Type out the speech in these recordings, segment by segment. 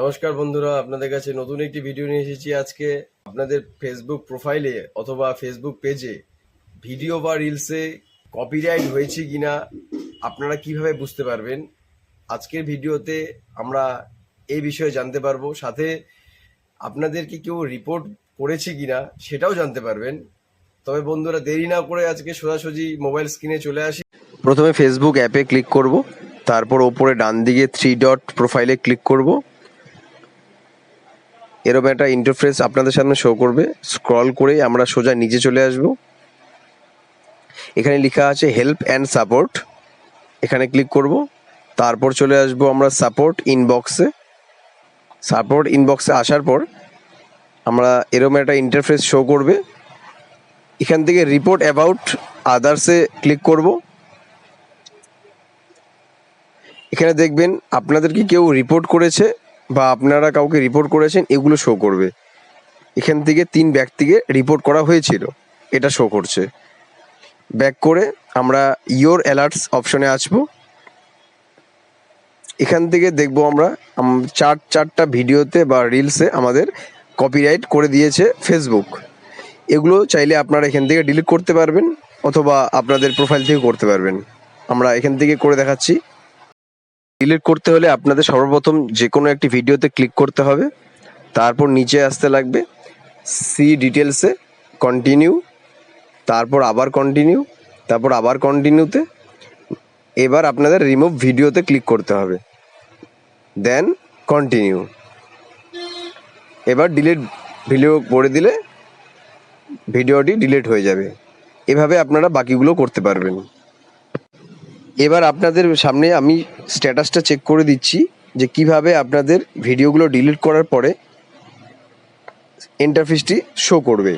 নমস্কার বন্ধুরা, আপনাদের কাছে নতুন একটি ভিডিও নিয়ে এসেছি আজকে। আপনাদের ফেসবুক প্রোফাইলে অথবা ফেসবুক পেজে ভিডিও বা রিলসে কপিরাইট হয়েছে কিনা, আপনারা কীভাবে বুঝতে পারবেন? আজকের ভিডিওতে আমরা এই বিষয়ে জানতে পারব। সাথে আপনাদেরকে কেউ রিপোর্ট করেছে কিনা, সেটাও জানতে পারবেন। তবে বন্ধুরা, দেরি না করে আজকে সোজাসুজি মোবাইল স্ক্রিনে চলে আসি। প্রথমে ফেসবুক অ্যাপে ক্লিক করব, তারপর ওপরে ডান দিকে থ্রি ডট প্রোফাইলে ক্লিক করব। এরকম একটা ইন্টারফেস আপনাদের সামনে শো করবে। স্ক্রল করে আমরা সোজা নিচে চলে আসব। এখানে লেখা আছে হেল্প অ্যান্ড সাপোর্ট এখানে ক্লিক করব। তারপর চলে আসব আমরা সাপোর্ট ইনবক্সে সাপোর্ট ইনবক্সে আসার পর আমরা এরকম একটা ইন্টারফেস শো করবে। এখান থেকে রিপোর্ট অ্যাবাউট আদার্সে ক্লিক করব। এখানে দেখবেন আপনাদেরকে কেউ রিপোর্ট করেছে? বা আপনারা কাউকে রিপোর্ট করেছেন, এগুলো শো করবে। এখান থেকে তিন ব্যক্তিকে রিপোর্ট করা হয়েছিল। এটা শো করছে। ব্যাক করে আমরা ইয়োর অ্যালার্টস অপশনে আসব। এখান থেকে দেখব আমরা চার, চারটা ভিডিওতে বা রিলসে আমাদের কপিরাইট করে দিয়েছে ফেসবুক এগুলো চাইলে আপনারা এখান থেকে ডিলিট করতে পারবেন, অথবা আপনাদের প্রোফাইল থেকে করতে পারবেন। আমরা এখান থেকে করে দেখাচ্ছি। ডিলিট করতে হলে আপনাদের সর্বপ্রথম যে কোনো একটি ভিডিওতে ক্লিক করতে হবে। তারপর নিচে আসতে লাগবে। সি ডিটেলসে কন্টিনিউ তারপর আবার কন্টিনিউ তারপর আবার কন্টিনিউতে এবার আপনাদের রিমুভ ভিডিওতে ক্লিক করতে হবে। দেন কন্টিনিউ এবার ডিলিট ভিডিও করে দিলে ভিডিওটি ডিলিট হয়ে যাবে। এভাবে আপনারা বাকিগুলো করতে পারবেন। এবার আপনাদের সামনে আমি স্ট্যাটাসটা চেক করে দিচ্ছি যে কীভাবে আপনাদের ভিডিওগুলো ডিলিট করার পরে ইন্টারফেসটি শো করবে।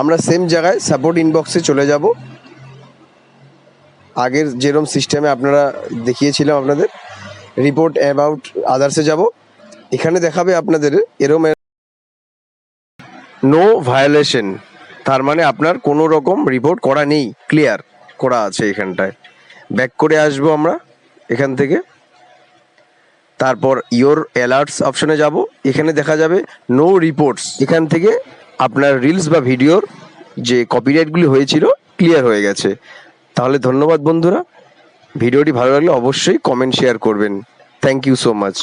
আমরা সেম জায়গায় সাপোর্ট ইনবক্সে চলে যাব। আগের যেরকম সিস্টেমে আপনারা দেখিয়েছিলাম আপনাদের রিপোর্ট অ্যাবাউট আদার্সে যাব। এখানে দেখাবে আপনাদের এরম নো ভায়োলেশন তার মানে আপনার কোনো রকম রিপোর্ট করা নেই ক্লিয়ার করা আছে এখানটায়। ব্যাক করে আসব আমরা, এখান থেকে। তারপর ইয়োর অ্যালার্টস অপশনে যাব। এখানে দেখা যাবে নো রিপোর্টস এখান থেকে আপনার রিলস বা ভিডিওর যে কপিরাইটগুলি হয়েছিল ক্লিয়ার হয়ে গেছে। তাহলে ধন্যবাদ বন্ধুরা। ভিডিওটি ভালো লাগলে অবশ্যই কমেন্ট শেয়ার করবেন। Thank you so much